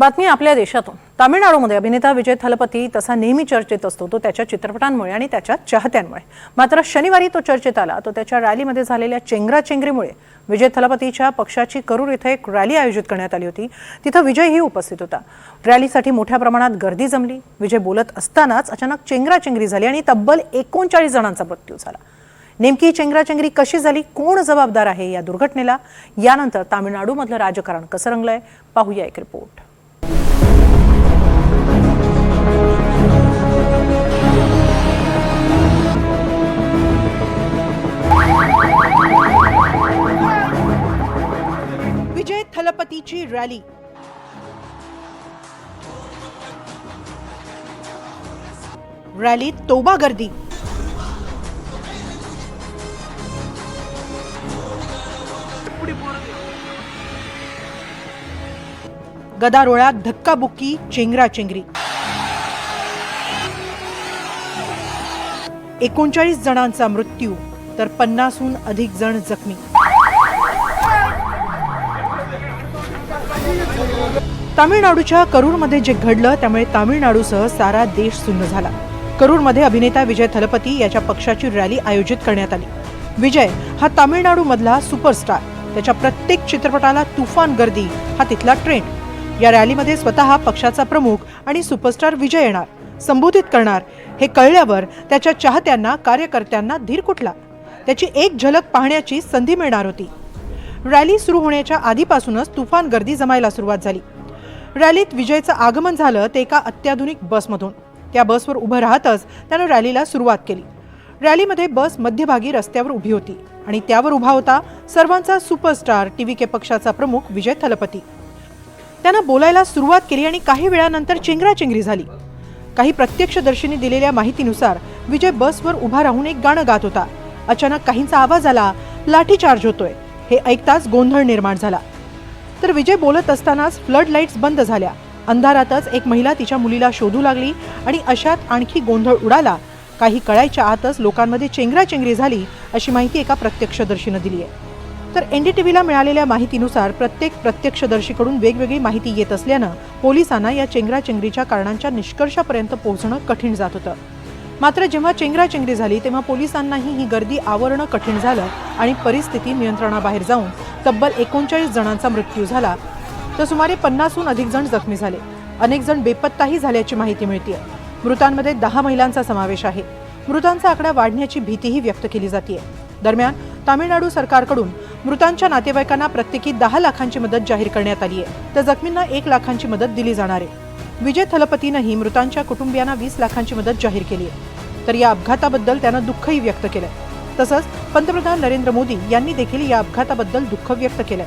बातमी आपल्या देशातून. तामिळनाडूमध्ये अभिनेता विजय थलपती तसा नेहमी चर्चेत असतो तो त्याच्या चित्रपटांमुळे आणि त्याच्या चाहत्यांमुळे. मात्र शनिवारी तो चर्चेत आला तो त्याच्या रॅलीमध्ये झालेल्या चेंगराचेंगरीमुळे विजय थलपतीच्या पक्षाची करूर इथं एक रॅली आयोजित करण्यात आली होती. तिथं विजयही उपस्थित होता. रॅलीसाठी मोठ्या प्रमाणात गर्दी जमली. विजय बोलत असतानाच अचानक चेंगराचेंगरी झाली आणि तब्बल एकोणचाळीस जणांचा मृत्यू झाला. नेमकी चेंगराचेंगरी कशी झाली? कोण जबाबदार आहे या दुर्घटनेला? यानंतर तामिळनाडूमधलं राजकारण कसं रंगलंय? पाहूया एक रिपोर्ट थलपतीची रॅली रॅलीत तोबा गर्दी. गदारोळात धक्काबुक्की चेंगराचेंगरी. एकोणचाळीस जणांचा मृत्यू तर पन्नासहून अधिक जण जखमी. तामिळनाडूच्या करूरमध्ये जे घडलं त्यामुळे तामिळनाडूसह सारा देश सुन्न झाला. करूरमध्ये अभिनेता विजय थलपती याच्या पक्षाची रॅली आयोजित करण्यात आली. विजय हा तामिळनाडूमधला सुपरस्टार. त्याच्या प्रत्येक चित्रपटाला तुफान गर्दी हा तिथला ट्रेंड या रॅलीमध्ये स्वतः पक्षाचा प्रमुख आणि सुपरस्टार विजय येणार. संबोधित करणार हे कळल्यावर त्याच्या चाहत्यांना कार्यकर्त्यांना धीर कुठला? त्याची एक झलक पाहण्याची संधी मिळणार होती. रॅली सुरू होण्याच्या आधीपासूनच तुफान गर्दी जमायला सुरुवात झाली. रॅलीत विजयचं आगमन झालं ते एका अत्याधुनिक बसमधून. त्या बसवर उभं राहतच त्यानं रॅलीला सुरुवात केली. रॅलीमध्ये बस मध्यभागी रस्त्यावर उभी होती आणि त्यावर उभा होता सर्वांचा सुपरस्टार टी व्ही के पक्षाचा प्रमुख विजय थलपती. त्यानं बोलायला सुरुवात केली आणि काही वेळानंतर चेंगराचेंगरी झाली. काही प्रत्यक्षदर्शींनी दिलेल्या माहितीनुसार विजय बसवर उभा राहून एक गाणं गात होता. अचानक काहींचा आवाज आला लाठीचार्ज होतोय. हे ऐकताच गोंधळ निर्माण झाला. तर विजय बोलत असतानाच फ्लड लाईट्स बंद झाल्या. अंधारातच एक महिला तिच्या मुलीला शोधू लागली आणि अशात आणखी गोंधळ उडाला. काही कळायच्या आतच लोकांमध्ये चेंगराचेंगरी झाली अशी माहिती एका प्रत्यक्षदर्शीनं दिली आहे तर एनडीटीव्हीला मिळालेल्या माहितीनुसार प्रत्येक प्रत्यक्षदर्शीकडून वेगवेगळी माहिती येत असल्यानं पोलिसांना या चेंगराचेंगरीच्या कारणांच्या निष्कर्षापर्यंत पोहोचणं कठीण जात होतं. मात्र जेव्हा चेंगराचेंगरी झाली तेव्हा पोलिसांनाही ही गर्दी आवरणं कठीण झालं आणि परिस्थिती नियंत्रणाबाहेर जाऊन तब्बल एकोणचाळीस जणांचा मृत्यू झाला. तर सुमारे पन्नासहून अधिक जण जखमी झाले. अनेक जण बेपत्ताही झाल्याची माहिती मिळते मृतांमध्ये दहा महिलांचा समावेश आहे. मृतांचा आकडा वाढण्याची भीतीही व्यक्त केली जाते दरम्यान तामिळनाडू सरकारकडून मृतांच्या नातेवाईकांना प्रत्येकी दहा लाखांची मदत जाहीर करण्यात आली आहे तर जखमींना एक लाखांची मदत दिली जाणार आहे. विजय थलपतीनंही मृतांच्या कुटुंबियांना वीस लाखांची मदत जाहीर केली आहे तर या अपघाताबद्दल त्यानं दुःखही व्यक्त केलंय. तसंच पंतप्रधान नरेंद्र मोदी यांनी देखील या अपघाताबद्दल दुःख व्यक्त केलंय.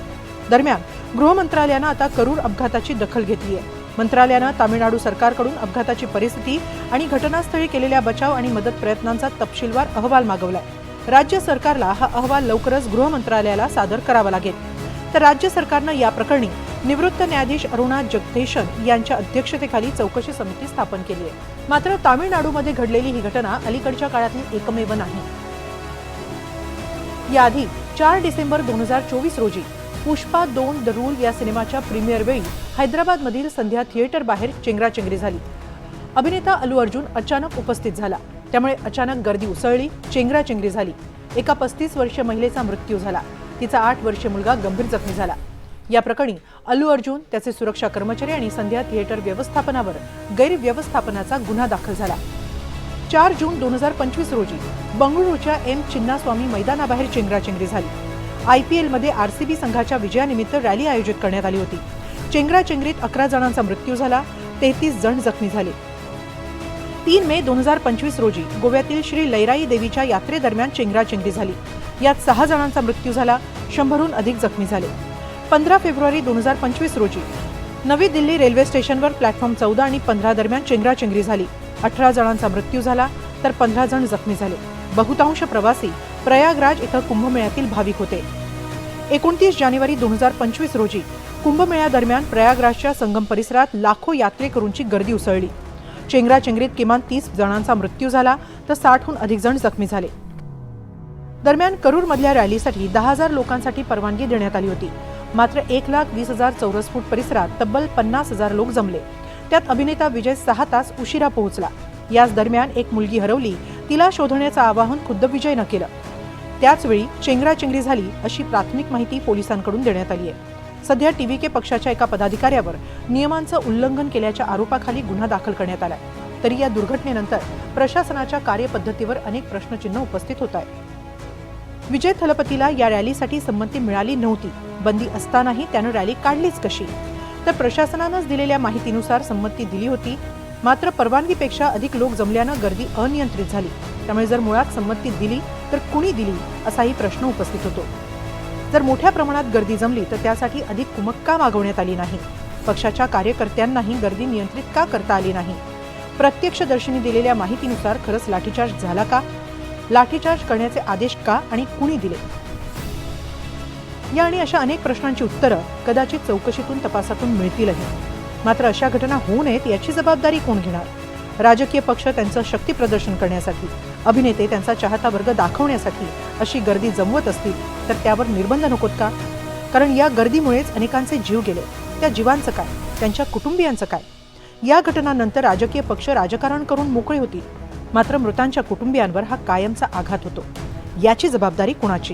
दरम्यान गृह मंत्रालयानं आता करूर अपघाताची दखल घेतली आहे मंत्रालयानं तामिळनाडू सरकारकडून अपघाताची परिस्थिती आणि घटनास्थळी केलेल्या बचाव आणि मदत प्रयत्नांचा तपशीलवार अहवाल मागवलाय. राज्य सरकारला हा अहवाल लवकरच गृह मंत्रालयाला सादर करावा लागेल. तर राज्य सरकारनं या प्रकरणी निवृत्त न्यायाधीश अरुणा जगदेशन यांच्या अध्यक्षतेखाली चौकशी समिती स्थापन केली आहे मात्र तामिळनाडूमध्ये घडलेली ही घटना अलीकडच्या काळातली एकमेव नाही. याआधी चार डिसेंबर दोन हजार चोवीस रोजी पुष्पा दोन द रूल या सिनेमाच्या प्रीमियर वेळी हैदराबादमधील संध्या थिएटर बाहेर चेंगराचेंगरी झाली. अभिनेता अल्लू अर्जुन अचानक उपस्थित झाला. त्यामुळे अचानक गर्दी उसळली चेंगराचेंगरी झाली. एका पस्तीस वर्षीय महिलेचा मृत्यू झाला. तिचा आठ वर्षीय मुलगा गंभीर जखमी झाला. या प्रकरणी अल्लू अर्जुन त्याचे सुरक्षा कर्मचारी आणि संध्या थिएटर व्यवस्थापनावर गैरव्यवस्थापनाचा गुन्हा दाखल झाला. चार जून दोन हजार पंचवीस रोजी बंगळुरूच्या एम चिन्नास्वामी मैदानाबाहेर चेंगराचेंगरी झाली. आय पी एलमध्ये आर सी बी संघाच्या विजयानिमित्त रॅली आयोजित करण्यात आली होती. चेंगराचेंगरीत अकरा जणांचा मृत्यू झाला तेहतीस जण जखमी झाले. तीन मे दोन हजार पंचवीस रोजी गोव्यातील श्री लैराई देवीच्या यात्रेदरम्यान चेंगराचेंगरी झाली. यात सहा जणांचा मृत्यू झाला शंभरहून अधिक जखमी झाले. पंधरा फेब्रुवारी दोन हजार पंचवीस रोजी नवी दिल्ली रेल्वे स्टेशनवर प्लॅटफॉर्म चौदा आणि पंधरा दरम्यान चेंगराचेंगरी झाली. अठरा जणांचा मृत्यू झाला तर पंधरा जण जखमी झाले. बहुतांश प्रवासी प्रयागराज इथं कुंभमेळ्यातील भाविक होते. एकोणतीस जानेवारी दोन हजार पंचवीस रोजी कुंभमेळ्यादरम्यान प्रयागराजच्या संगम परिसरात लाखो यात्रेकरूंची गर्दी उसळली. चेंगराचेंगरीत किमान तीस जणांचा मृत्यू झाला तर साठहून अधिक जण जखमी झाले. दरम्यान करूरमधल्या रॅलीसाठी दहा हजार लोकांसाठी परवानगी देण्यात आली होती. मात्र एक लाख वीस हजार चौरस फूट परिसरात तब्बल पन्नास हजार लोक जमले. त्यात अभिनेता विजय सहा तास उशिरा पोहोचला. याच दरम्यान एक मुलगी हरवली तिला शोधण्याचं आवाहन खुद्द विजयनं केलं. त्याचवेळी चेंगराचेंगरी झाली अशी प्राथमिक माहिती पोलिसांकडून देण्यात आली आहे. सध्या टीव्हीके पक्षाच्या एका पदाधिकाऱ्यावर नियमांचं उल्लंघन केल्याच्या आरोपाखाली गुन्हा दाखल करण्यात आलाय. तरी या दुर्घटनेनंतर प्रशासनाच्या कार्यपद्धतीवर अनेक प्रश्नचिन्ह उपस्थित होत आहे विजय थलपतीला या रॅलीसाठी संमती मिळाली नव्हती. बंदी असतानाही त्यानं रॅली काढलीच कशी? तर प्रशासनानंच दिलेल्या माहितीनुसार संमती दिली होती. मात्र परवानगीपेक्षा अधिक लोक जमल्यानं गर्दी अनियंत्रित झाली. त्यामुळे जर मुळात संमती दिली तर कुणी दिली असाही प्रश्न उपस्थित होतो. जर मोठ्या प्रमाणात गर्दी जमली तर त्यासाठी अधिक कुमक का मागवण्यात आली नाही? पक्षाच्या कार्यकर्त्यांनाही गर्दी नियंत्रित का करता आली नाही? प्रत्यक्षदर्शनी दिलेल्या माहितीनुसार खरंच लाठीचार्ज झाला का? लाठीचार्ज करण्याचे आदेश का आणि कुणी दिले? या आणि अशा अनेक प्रश्नांची उत्तरं कदाचित चौकशीतून तपासातून मिळतीलही. मात्र अशा घटना होऊ नयेत याची जबाबदारी कोण घेणार? राजकीय पक्ष त्यांचं शक्ती प्रदर्शन करण्यासाठी अभिनेते त्यांचा चाहता वर्ग दाखवण्यासाठी अशी गर्दी जमवत असतील तर त्यावर निर्बंध नकोत का? कारण या गर्दीमुळेच अनेकांचे जीव गेले. त्या जीवांचं काय? त्यांच्या कुटुंबियांचं काय? या घटनानंतर राजकीय पक्ष राजकारण करून मोकळे होतील. मात्र मृतांच्या कुटुंबियांवर हा कायमचा आघात होतो. याची जबाबदारी कुणाची?